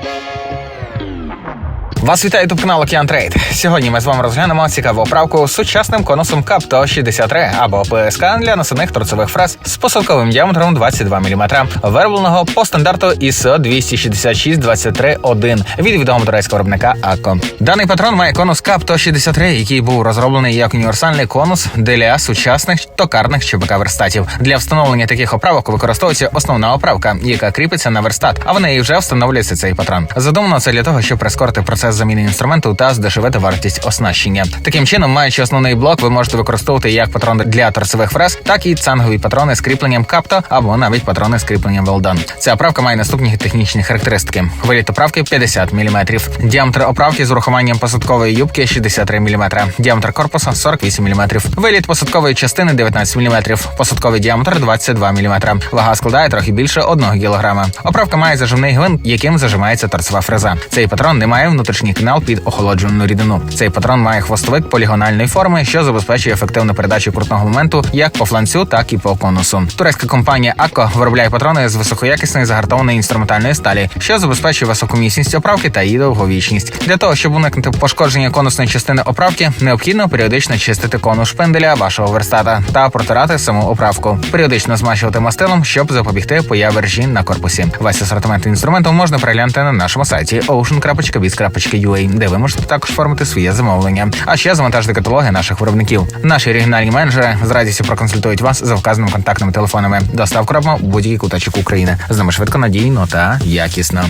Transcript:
thank you Вас вітає ютуб канал Океан Трейд. Сьогодні ми з вами розглянемо цікаву оправку з сучасним конусом Капто 63 або ПСК для насадних торцевих фрез з посадковим діаметром 22 мм, виробленого по стандарту ISO 266-23-1 від відомого турецького виробника АКО. Даний патрон має конус Капто 63, який був розроблений як універсальний конус для сучасних токарних ЧБК верстатів. Для встановлення таких оправок використовується основна оправка, яка кріпиться на верстат, а в неї вже встановлюється цей патрон. Задумано це для того, щоб прискорити процес заміни інструменту та здешевити вартість оснащення. Таким чином, маючи основний блок, ви можете використовувати як патрон для торцевих фрез, так і цангові патрони з кріпленням капто або навіть патрони з кріпленням велдан. Ця оправка має наступні технічні характеристики: виліт оправки 50 мм, діаметр оправки з урахуванням посадкової юбки 63 мм, діаметр корпуса 48 мм, виліт посадкової частини 19 мм, посадковий діаметр 22 мм. Вага складає трохи більше 1 кг. Оправка має зажимний гвинт, яким зажимається торцева фреза. Цей патрон не має внутрішній канал під охолоджувану рідину. Цей патрон має хвостовик полігональної форми, що забезпечує ефективну передачу крутного моменту як по фланцю, так і по конусу. Турецька компанія АКО виробляє патрони з високоякісної загартованої інструментальної сталі, що забезпечує високу міцність оправки та її довговічність. Для того щоб уникнути пошкодження конусної частини оправки, необхідно періодично чистити конус шпинделя вашого верстата та протирати саму оправку. Періодично змащувати мастилом, щоб запобігти появи ржі на корпусі. Весь асортимент інструменту можна переглянути на нашому сайті ocean.biz.ua, де ви можете також оформити своє замовлення. А ще завантажити каталоги наших виробників. Наші регіональні менеджери з радістю проконсультують вас за вказаними контактними телефонами. Доставку робимо в будь-який куточок України. З нами швидко, надійно та якісно.